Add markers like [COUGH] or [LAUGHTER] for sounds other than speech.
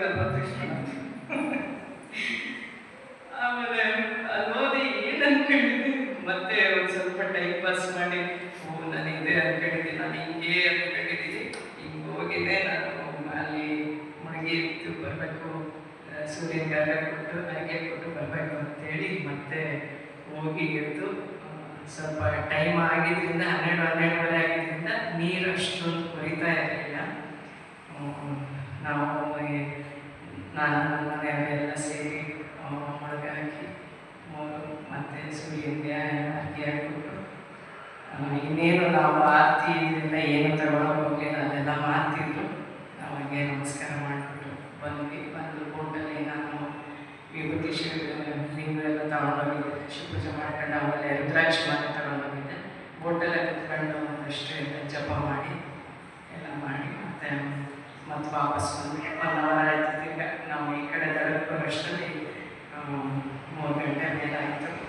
ಹೋಗಿರಲ್ಲ ತಕ್ಷಣ [LAUGHS] ಆಮೇಲೆ ಅಲ್ಲಿ ಓದಿ ಏನು ಮತ್ತೆ ಒಂದು ಸ್ವಲ್ಪ ಟೈಮ್ ಪಾಸ್ ಮಾಡಿ, ಓ, ನಾನು ಇದೇ ಅನ್ಕೊಂಡಿದ್ದೆ ನಾನು ಹಿಂಗೆ ಅನ್ಕೊಂಡಿದ್ದೀನಿ. ಹಿಂಗೆ ಹೋಗಿದ್ದೆ ನಾನು ಅಲ್ಲಿ ಮುಳುಗಿ ಇತ್ತು ಬರಬೇಕು ಸೂರ್ಯನಿಗಾಗ ಕೊಟ್ಟು ನನಗೆ ಕೊಟ್ಟು ಬರಬೇಕು ಅಂತೇಳಿ ಮತ್ತೆ ಹೋಗಿ ಇದ್ದು ಸ್ವಲ್ಪ ಟೈಮ್ ಆಗಿದ್ದರಿಂದ ಹನ್ನೆರಡು ಹನ್ನೆರಡು ಹನ್ನೆರಡುವರೆ ಆಗಿದೆ ಈ ನಾನು ನನ್ನ ಮನೆಯವರೆಲ್ಲ ಸೇರಿ ಮೊಳಗೆ ಹಾಕಿ ಮತ್ತು ಸೂರ್ಯನಿಗೆ ಅರ್ಘ್ಯ ಹಾಕಿಬಿಟ್ಟು ಇನ್ನೇನು ನಾವು ಆರತಿ ಇದೆಲ್ಲ ಏನು ಹೋಗಲಿಲ್ಲ, ಅದೆಲ್ಲ ಮಾಡ್ತಿದ್ರು ನಮಗೆ ನಮಸ್ಕಾರ ಮಾಡಿಬಿಟ್ಟು ಬಂದ್ವಿ. ಬಂದು ಬೋಟಲ್ಲಿ ನಾನು ವಿಭೂತಿ ಶಿವ ಲಿಂಗ ಎಲ್ಲ ತಗೊಂಡೋಗಿದ್ದೆ ಶಿವಪೂಜೆ ಮಾಡ್ಕೊಂಡು ಆಮೇಲೆ ರುದ್ರಾಕ್ಷಿ ಮಾಡಿ ತಗೊಂಡೋಗಿದ್ದೆ. ಬೋಟಲ್ಲೇ ಕುತ್ಕೊಂಡು ಅಷ್ಟೇ ಜಪ ಮಾಡಿ, ಎಲ್ಲ ಮಾಡಿ ಮತ್ತೆ ಮತ್ತೆ ವಾಪಸ್ ಬಂದು ಒನ್ ಅವರ್